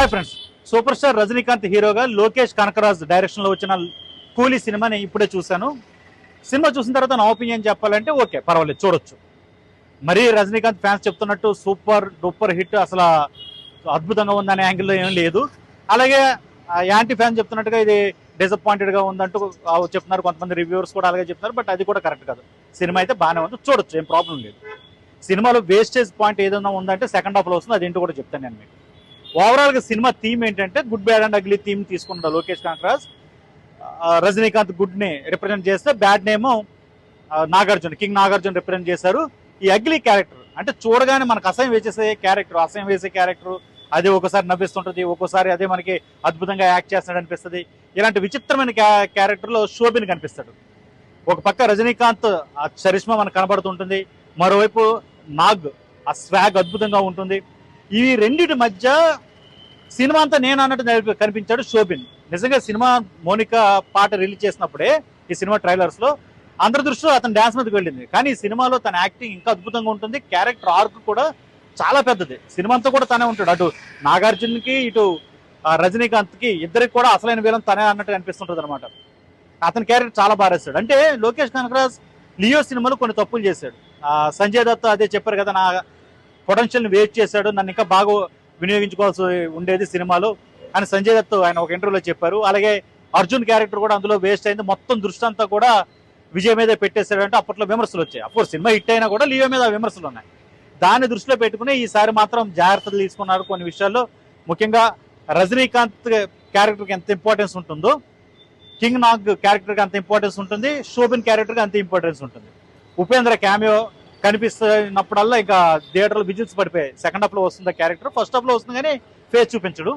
Hi friends. Super star Rajinikanth హీరోగా లోకేష్ కనకరాజ్ డైరెక్షన్లో వచ్చిన కూలీ సినిమాని ఇప్పుడే చూశాను. సినిమా చూసిన తర్వాత నా ఒపీనియన్ చెప్పాలంటే ఓకే పర్వాలేదు చూడొచ్చు. మరీ రజనీకాంత్ ఫ్యాన్స్ చెప్తున్నట్టు సూపర్ డూపర్ హిట్ అసలు అద్భుతంగా ఉందనే యాంగిల్లో ఏం లేదు. అలాగే యాంటీ ఫ్యాన్ చెప్తున్నట్టుగా ఇది డిసప్పాయింటెడ్గా ఉందంటూ చెప్తున్నారు కొంతమంది రివ్యూవర్స్ కూడా అలాగే చెప్తున్నారు బట్ అది కూడా కరెక్ట్ కాదు. సినిమా అయితే బాగానే ఉంది చూడొచ్చు ఏం ప్రాబ్లం లేదు. సినిమాలో వేస్టేజ్ పాయింట్ ఏదైనా ఉందంటే సెకండ్ హాఫ్లో వస్తుంది అదేంటో కూడా చెప్తాను నేను మీకు. ఓవరాల్గా సినిమా థీమ్ ఏంటంటే good bad and ugly theme తీసుకున్నాడు లోకేష్ కాంక్రాజ్. రజనీకాంత్ గుడ్ని రిప్రజెంట్ చేస్తే బ్యాడ్ నేమో నాగార్జున కింగ్ నాగార్జున రిప్రజెంట్ చేశారు. ఈ అగ్లీ క్యారెక్టర్ అంటే చూడగానే మనకు అసహ్యం వేసేసే క్యారెక్టర్ అసహ్యం వేసే క్యారెక్టర్ అదే ఒకసారి నవ్విస్తుంటది ఒక్కోసారి అదే మనకి అద్భుతంగా యాక్ట్ చేస్తాడు అనిపిస్తుంది. ఇలాంటి విచిత్రమైన క్యారెక్టర్లో శోభిని కనిపిస్తాడు. ఒక పక్క రజనీకాంత్ ఆ చరిష్మా మనకు కనబడుతుంటుంది. మరోవైపు నాగ్ ఆ స్వాగ్ అద్భుతంగా ఉంటుంది. ఈ రెండిటి మధ్య సినిమా అంతా నేను అన్నట్టు కనిపించాడు శోభిన్. నిజంగా సినిమా మోనిక పాట రిలీజ్ చేసినప్పుడే ఈ సినిమా ట్రైలర్స్లో అందరి దృష్టిలో అతను డాన్స్ మీదకి వెళ్ళింది. కానీ ఈ సినిమాలో తన యాక్టింగ్ ఇంకా అద్భుతంగా ఉంటుంది. క్యారెక్టర్ ఆర్క్ కూడా చాలా పెద్దది. సినిమా అంతా కూడా తనే ఉంటాడు. అటు నాగార్జున్కి ఇటు రజనీకాంత్కి రజనీకాంత్కి ఇద్దరికి కూడా అసలైన వీలం తనే అన్నట్టు అనిపిస్తుంటది అనమాట అతని క్యారెక్టర్ చాలా బాగా రాశాడు. అంటే లోకేష్ కనకరాజ్ లియో సినిమాలో కొన్ని తప్పులు చేశాడు. సంజయ్ దత్ అదే చెప్పారు కదా నా పొటెన్షియల్ వేస్ట్ చేశాడు నన్ను ఇంకా బాగా వినియోగించుకోవాల్సి ఉండేది సినిమాలో అని సంజయ్ దత్ ఆయన ఒక ఇంటర్వ్యూలో చెప్పారు. అలాగే అర్జున్ క్యారెక్టర్ కూడా అందులో వేస్ట్ అయింది. మొత్తం దృష్టి అంతా కూడా విజయ్ మీద పెట్టేశాడు అంటే అప్పట్లో విమర్శలు వచ్చాయి. అప్పుడు సినిమా హిట్ అయినా కూడా లియో మీద విమర్శలు ఉన్నాయి. దాన్ని దృష్టిలో పెట్టుకుని ఈసారి మాత్రం జాగ్రత్తలు తీసుకున్నారు కొన్ని విషయాల్లో. ముఖ్యంగా రజనీకాంత్ క్యారెక్టర్కి ఎంత ఇంపార్టెన్స్ ఉంటుందో కింగ్ నాగ్ క్యారెక్టర్కి అంత ఇంపార్టెన్స్ ఉంటుంది శోభిన్ క్యారెక్టర్కి అంత ఇంపార్టెన్స్ ఉంటుంది. ఉపేంద్ర క్యామియో కనిపిస్తున్నప్పుడల్లా ఇంకా థియేటర్లో విజిల్స్ పడిపోయాయి. సెకండ్ హాఫ్లో వస్తుంది క్యారెక్టర్? ఫస్ట్ హాఫ్లో వస్తుంది కానీ ఫేస్ చూపించడు.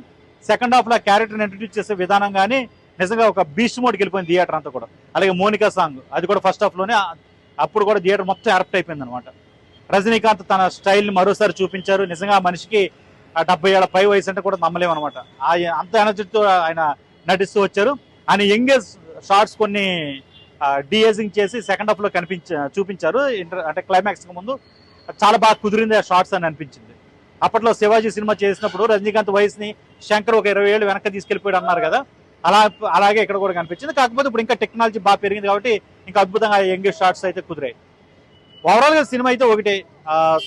సెకండ్ హాఫ్లో క్యారెక్టర్ ఇంట్రడ్యూస్ చేసే విధానం కానీ నిజంగా ఒక బీచ్ మోడ్కి వెళ్ళిపోయింది థియేటర్ అంతా కూడా. అలాగే మోనికా సాంగ్ అది కూడా ఫస్ట్ హాఫ్లోనే అప్పుడు కూడా థియేటర్ మొత్తం ఎరప్ట్ అయిపోయింది అనమాట రజనీకాంత్ తన స్టైల్ని మరోసారి చూపించారు. నిజంగా ఆ మనిషికి డెబ్బై ఏళ్ళ పై వయసు అంటే కూడా నమ్మలేము అనమాట అంత ఎనర్జీతో ఆయన నటిస్తూ వచ్చారు. ఆయన యంగేజ్ షార్ట్స్ కొన్ని డిఏజింగ్ చేసి సెకండ్ హాఫ్లో కనిపించ చూపించారు. ఇంటర్ అంటే క్లైమాక్స్ ముందు చాలా బాగా కుదిరింది ఆ షార్ట్స్ అని అనిపించింది. అప్పట్లో శివాజీ సినిమా చేసినప్పుడు రజనీకాంత్ వయసుని శంకర్ ఒక ఇరవై ఏళ్ళు వెనక్కి తీసుకెళ్ళిపోయాడు అన్నారు కదా. అలా అలాగే ఇక్కడ కూడా కనిపించింది. కాకపోతే ఇప్పుడు ఇంకా టెక్నాలజీ బాగా పెరిగింది కాబట్టి ఇంకా అద్భుతంగా యంగ్ షార్ట్స్ అయితే కుదిరాయి. ఓవరాల్గా సినిమా అయితే ఒకటే.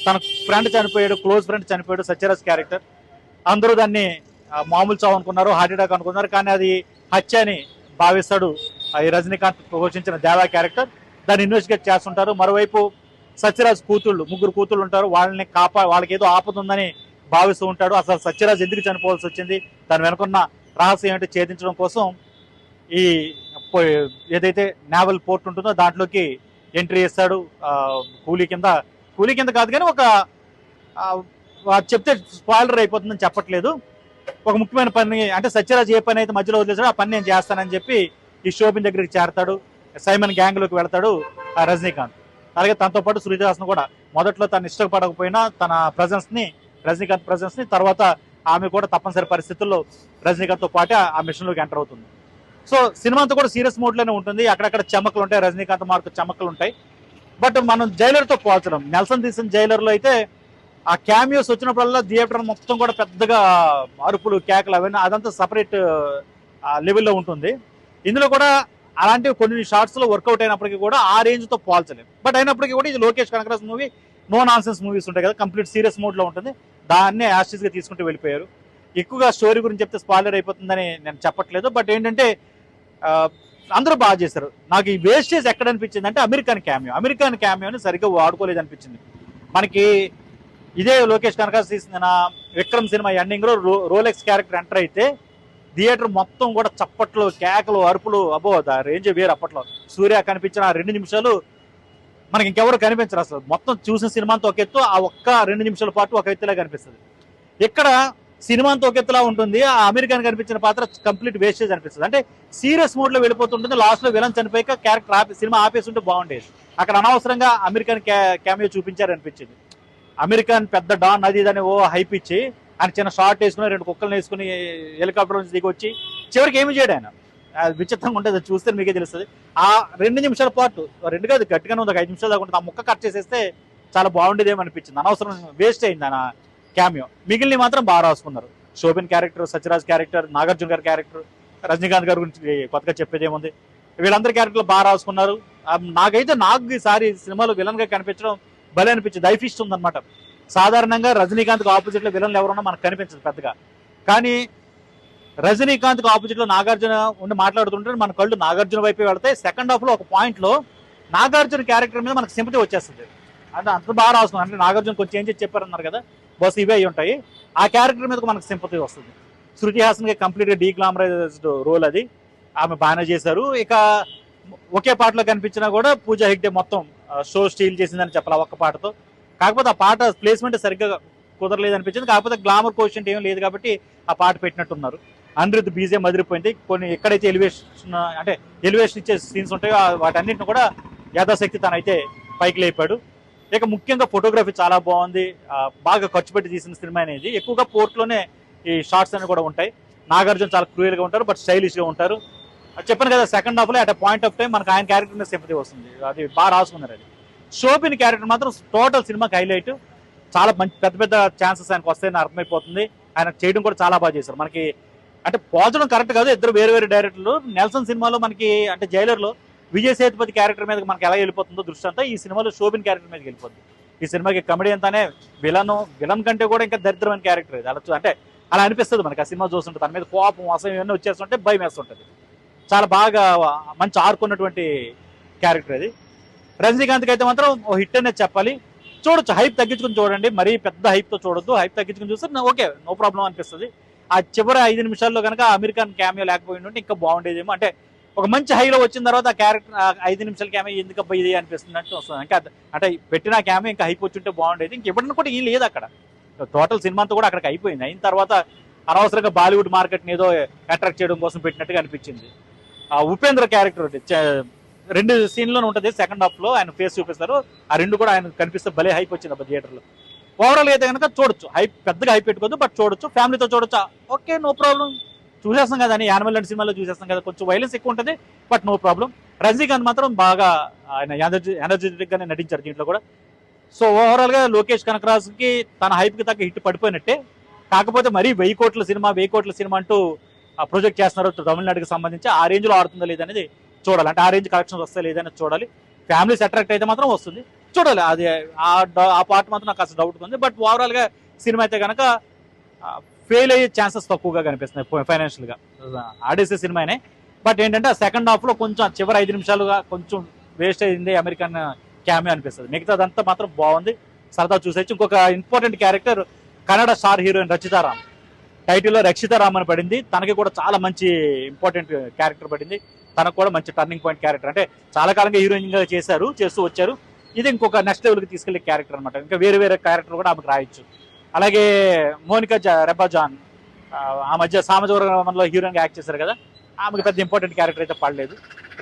తన ఫ్రెండ్ చనిపోయాడు క్లోజ్ ఫ్రెండ్ చనిపోయాడు సత్యరాజ్ క్యారెక్టర్ అందరూ దాన్ని మామూలు చావు అనుకున్నారు హార్ట్ అటాక్ అనుకున్నారు. కానీ అది హత్య అని భావిస్తాడు ఈ రజనీకాంత్ పోషించిన దేవా క్యారెక్టర్. దాన్ని ఇన్వెస్టిగేట్ చేస్తుంటారు. మరోవైపు సత్యరాజ్ కూతుళ్ళు ముగ్గురు కూతుళ్ళు ఉంటారు. వాళ్ళని కాపా వాళ్ళకి ఏదో ఆపద ఉందని భావిస్తూ ఉంటాడు. అసలు సత్యరాజ్ ఎందుకు చనిపోవాల్సి వచ్చింది? దాని వెనుకున్న రహస్యం ఏంటో ఛేదించడం కోసం ఈ ఏదైతే నావల్ పోర్ట్ ఉంటుందో దాంట్లోకి ఎంట్రీ చేస్తాడు. కూలీ కింద. కూలీ కింద కాదు కానీ ఒక చెప్తే స్పాయిలర్ అయిపోతుందని చెప్పట్లేదు. ఒక ముఖ్యమైన పని అంటే సత్యరాజ్ ఏ పని అయితే మధ్యలో వదిలేసాడో ఆ పని నేను చేస్తానని చెప్పి ఈ షోబిన్ దగ్గరికి చేరతాడు సైమన్ గ్యాంగ్లోకి వెళ్తాడు ఆ రజనీకాంత్. అలాగే తనతో పాటు సృజాసన్ కూడా మొదట్లో తను ఇష్టపడకపోయినా తన ప్రజెన్స్ని రజనీకాంత్ ప్రజెన్స్ని తర్వాత ఆమె కూడా తప్పనిసరి పరిస్థితుల్లో రజనీకాంత్తో పాటు ఆ మిషన్లోకి ఎంటర్ అవుతుంది. సో సినిమా అంతా కూడా సీరియస్ మోడ్లోనే ఉంటుంది. అక్కడక్కడ చెమకలు ఉంటాయి రజనీకాంత్ మార్కు చెమకలు ఉంటాయి. బట్ మనం జైలర్తో పోల్చడం నెల్సన్ తీసిన జైలర్లో అయితే ఆ క్యామియోస్ వచ్చినప్పుడల్లా థియేటర్ మొత్తం కూడా పెద్దగా అరుపులు కేకలు అవన్నీ అదంతా సపరేట్ లెవెల్లో ఉంటుంది. ఇందులో కూడా అలాంటివి కొన్ని షార్ట్స్లో వర్కౌట్ అయినప్పటికీ కూడా ఆ రేంజ్తో బట్ అయినప్పటికీ కూడా ఇది Lokesh Kanagaraj movie no nonsense movies ఉంటాయి కదా కంప్లీట్ సీరియస్ మోడ్లో ఉంటుంది. దాన్నే యాస్టిస్గా తీసుకుంటూ వెళ్ళిపోయారు. ఎక్కువగా స్టోరీ గురించి చెప్తే స్పాయిలర్ అయిపోతుందని నేను చెప్పట్లేదు. బట్ ఏంటంటే అందరూ బాగా చేశారు. నాకు ఈ వేస్టేజ్ ఎక్కడ అనిపించింది అంటే అమెరికన్ క్యామియో. అమెరికన్ క్యామియోని సరిగ్గా వాడుకోలేదు అనిపించింది మనకి ఇదే లోకేష్ కనకాస్ తీసిన విక్రమ్ సినిమా ఎండింగ్లో రో- రోలెక్స్ క్యారెక్టర్ ఎంటర్ అయితే థియేటర్ మొత్తం కూడా చప్పట్లు కేకలు అరుపులు అబ్బో రేంజ్ వేరు అప్పట్లో. సూర్య కనిపించిన ఆ రెండు నిమిషాలు మనకి ఇంకెవరు కనిపించరు అసలు. మొత్తం చూసిన సినిమాతో ఒక ఎత్తు ఆ ఒక్క రెండు నిమిషాల పాటు ఒక ఎత్తులా కనిపిస్తుంది. ఇక్కడ సినిమాతో ఒక ఎత్తులా ఉంటుంది ఆ అమెరికన్ కనిపించిన పాత్ర కంప్లీట్ వేస్టేజ్ అనిపిస్తుంది. అంటే సీరియస్ మోడ్లో వెళ్ళిపోతుంటుంది లాస్ట్లో విలన్ చనిపోయాక క్యారెక్టర్ ఆపి సినిమా ఆపేసి ఉంటే బాగుండేది. అక్కడ అనవసరంగా అమెరికన్ క్యామియో చూపించారనిపించింది. అమెరికన్ పెద్ద డాన్ అది ఇదని ఓ హైప్ ఇచ్చి ఆయన చిన్న షార్ట్ వేసుకుని రెండు కుక్కలు వేసుకుని హెలికాప్టర్ నుంచి దిగి వచ్చి చివరికి ఏమి చేయడు ఆయన? అది విచిత్రంగా ఉంటుంది అది చూస్తే మీకే తెలుస్తుంది. ఆ రెండు నిమిషాల పాటు రెండు కాదు గట్టిగానే ఉంది ఒక ఐదు నిమిషాలు దాకా ఉంటుంది. ఆ ముక్క కట్ చేసేస్తే చాలా బాగుండేదేమో అనిపించింది. అనవసరం వేస్ట్ అయింది ఆయన క్యామియో. మిగిలిన మాత్రం బాగా రాసుకున్నారు. శోభిన్ క్యారెక్టర్ సత్యరాజ్ క్యారెక్టర్ నాగార్జున గారి క్యారెక్టర్ రజనీకాంత్ గారి గురించి కొత్తగా చెప్పేదేముంది. వీళ్ళందరి క్యారెక్టర్లు బాగా రాసుకున్నారు. నాకైతే నాకు ఈసారి సినిమాలో విలన్గా కనిపించడం భలే అనిపించింది. దైఫిస్ట్ ఉందన్నమాట. సాధారణంగా రజనీకాంత్కి ఆపోజిట్లో విలన్లు ఎవరున్నా మనకు కనిపించదు పెద్దగా. కానీ రజనీకాంత్కి ఆపోజిట్లో నాగార్జున ఉండి మాట్లాడుతుంటే మన కళ్ళు నాగార్జున వైపు వెళ్తాయి. సెకండ్ హాఫ్లో ఒక పాయింట్లో నాగార్జున క్యారెక్టర్ మీద మనకు సింపతి వచ్చేస్తుంది. అంటే అంత బాగా రాసుకున్నాం అంటే నాగార్జున కొంచెం ఏం చేసి చెప్పారన్నారు కదా? బస్ ఇవే అయి ఉంటాయి. ఆ క్యారెక్టర్ మీద మనకు సింపతి వస్తుంది. శృతి హాసన్కి కంప్లీట్గా కంప్లీట్ డీగ్లామరైజ్డ్ రోల్ అది. ఆమె బాగానే చేశారు. ఇక ఒకే పాటలో కనిపించినా కూడా పూజా హెగ్డే మొత్తం షో స్టీల్ చేసిందని చెప్పాలి ఒక్క పాటతో. కాకపోతే ఆ పాట ప్లేస్మెంట్ సరిగ్గా కుదరలేదు అనిపించింది. కాకపోతే గ్లామర్ కోషన్ ఏం లేదు కాబట్టి ఆ పాట పెట్టినట్టున్నారు. అనిరుద్ధ్ బీజే మదిరిపోయింది. కొన్ని ఎక్కడైతే ఎలివేషన్ అంటే ఎలివేషన్ ఇచ్చే సీన్స్ ఉంటాయో వాటన్నింటిని వాటన్నిటిని కూడా యథాశక్తి తనైతే పైకి లేపాడు. ఇక ముఖ్యంగా ఫోటోగ్రఫీ చాలా బాగుంది. బాగా ఖర్చు పెట్టి తీసిన సినిమా అనేది. ఎక్కువగా పోర్ట్లోనే ఈ షార్ట్స్ అనేవి కూడా ఉంటాయి. నాగార్జున చాలా క్రూయల్గా ఉంటారు బట్ స్టైలిష్గా ఉంటారు. చెప్పాను కదా సెకండ్ హాఫ్లో అట్ పాయింట్ ఆఫ్ టైం మనకు ఆయన క్యారెక్టర్ మీద సింపతి వస్తుంది. అది బాగా రాసుకున్నారు అది. షోపిన్ క్యారెక్టర్ మాత్రం టోటల్ సినిమాకి హైలైట్. చాలా మంచి పెద్ద పెద్ద ఛాన్సెస్ ఆయనకు వస్తాయని అర్థమైపోతుంది. ఆయన చేయడం కూడా చాలా బాగా చేశారు. మనకి అంటే పోల్చడం కరెక్ట్ కాదు. ఇద్దరు వేరు వేరు డైరెక్టర్లు. నెల్సన్ సినిమాలో మనకి అంటే జైలర్లో విజయ విజయ్ సేతుపతి క్యారెక్టర్ మీద మనకి ఎలా వెళ్ళిపోతుందో దృష్టి అంతా ఈ సినిమాలో షోభిన్ క్యారెక్టర్ మీద వెళ్ళిపోతుంది ఈ సినిమాకి కమెడీ అంతానే విలన్ విలన్ కంటే కూడా ఇంకా దరిద్రమైన క్యారెక్టర్ ఇది. అలా అంటే అలా అనిపిస్తుంది మనకి. ఆ సినిమా చూస్తుంటే తన మీద కోపం అసహ్యం ఇవన్నీ వచ్చేస్తుంటే భయం వేస్తుంటుంది. చాలా బాగా మంచి ఆడుకున్నటువంటి క్యారెక్టర్ అది రజనీకాంత్కి అయితే మాత్రం ఓ హిట్ అనేది చెప్పాలి. చూడొచ్చు. హైప్ తగ్గించుకుని చూడండి. మరీ పెద్ద హైప్తో చూడొద్దు. హైప్ తగ్గించుకుని చూస్తే ఓకే నో ప్రాబ్లం అనిపిస్తుంది. ఆ చివరి ఐదు నిమిషాల్లో కనుక అమెరికన్ క్యామియో లేకపోయింది ఉంటే ఇంకా బాగుండేదేమో. అంటే ఒక మంచి హైలో వచ్చిన తర్వాత ఆ క్యారెక్టర్ ఐదు నిమిషాల క్యామే ఎందుకు ఇది ఇది అంటే వస్తుంది. ఇంకా అంటే పెట్టిన క్యామే ఇంకా హైప్ వచ్చి ఉంటే బాగుండేది. ఇంక ఇవ్వడం కూడా ఏం లేదు అక్కడ. టోటల్ సినిమా అంతా కూడా అక్కడికి అయిపోయింది. అయిన తర్వాత అనవసరంగా బాలీవుడ్ మార్కెట్ ఏదో అట్రాక్ట్ చేయడం కోసం పెట్టినట్టుగా అనిపించింది. ఆ ఉపేంద్ర క్యారెక్టర్ రెండు సీన్లోనే ఉంటుంది. సెకండ్ హాఫ్లో ఆయన ఫేస్ చూపిస్తారు. ఆ రెండు కూడా ఆయన కనిపిస్తే భలే హైప్ వచ్చింది అప్పుడు థియేటర్లో ఓవరాల్ అయితే కనుక చూడొచ్చు. హైప్ పెద్దగా హైప్ పెట్టుకోవద్దు బట్ చూడొచ్చు. ఫ్యామిలీతో చూడొచ్చు. ఓకే నో ప్రాబ్లం చూసేస్తాం కదా అని యానిమల్ అండ్ సినిమాలో చూసేస్తాం కదా. కొంచెం వైలెన్స్ ఎక్కువ ఉంటుంది బట్ నో ప్రాబ్లం రజనీకాంత్ మాత్రం బాగా ఆయన ఎనర్జీ ఎనర్జెటిక్గానే నటించారు దీంట్లో కూడా. సో ఓవరాల్గా లోకేష్ కనకరాజ్కి తన హైప్కి తగ్గ హిట్ పడిపోయినట్టే. కాకపోతే మరీ వెయ్యి కోట్ల సినిమా వెయ్యి కోట్ల సినిమా అంటూ ప్రొజెక్ట్ చేస్తున్నారు తమిళనాడుకి సంబంధించి. ఆ రేంజ్లో లేదనేది చూడాలి. అంటే ఆ రేంజ్ కలెక్షన్స్ వస్తాయి లేదని చూడాలి. ఫ్యామిలీస్ అట్రాక్ట్ అయితే మాత్రం వస్తుంది. చూడాలి. అది ఆ పార్ట్ మాత్రం నాకు అసలు డౌట్ ఉంది. బట్ ఓవరాల్గా సినిమా అయితే కనుక ఫెయిల్ అయ్యే ఛాన్సెస్ తక్కువగా కనిపిస్తున్నాయి ఫైనాన్షియల్గా. ఆడేసే సినిమానే. బట్ ఏంటంటే సెకండ్ హాఫ్లో కొంచెం చివరి ఐదు నిమిషాలుగా కొంచెం వేస్ట్ అయింది అమెరికన్ క్యామే అనిపిస్తుంది. మిగతాదంతా మాత్రం బాగుంది. సరదా చూసేసి ఇంకొక important character Kannada star heroine Rachita Ram టైటిల్లో రక్షితారామ్ అని పడింది. తనకి కూడా చాలా మంచి ఇంపార్టెంట్ క్యారెక్టర్ పడింది. తనకు కూడా మంచి టర్నింగ్ పాయింట్ క్యారెక్టర్ అంటే చాలా కాలంగా హీరోయిన్గా చేశారు చేస్తూ వచ్చారు. ఇది ఇంకొక నెక్స్ట్ లెవెల్కి తీసుకెళ్ళే క్యారెక్టర్ అనమాట ఇంకా వేరే వేరే క్యారెక్టర్ కూడా ఆమెకు రాయొచ్చు. అలాగే మోనికా జా రెబ్బా జాన్ ఆ, మధ్య సామజవరంలో హీరోయిన్గా యాక్ట్ చేశారు కదా ఆమెకు పెద్ద ఇంపార్టెంట్ క్యారెక్టర్ అయితే పడలేదు.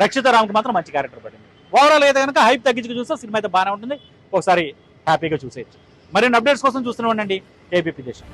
రక్షిత రామ్కి మాత్రం మంచి క్యారెక్టర్ పడింది. ఓవరాల్ అయితే కనుక హైప్ తగ్గించుకు చూస్తే సినిమా అయితే బాగానే ఉంటుంది. ఒకసారి హ్యాపీగా చూసేయచ్చు. మరిన్ని అప్డేట్స్ కోసం చూస్తూనే ఉండండి. ఏబీపీ దేశం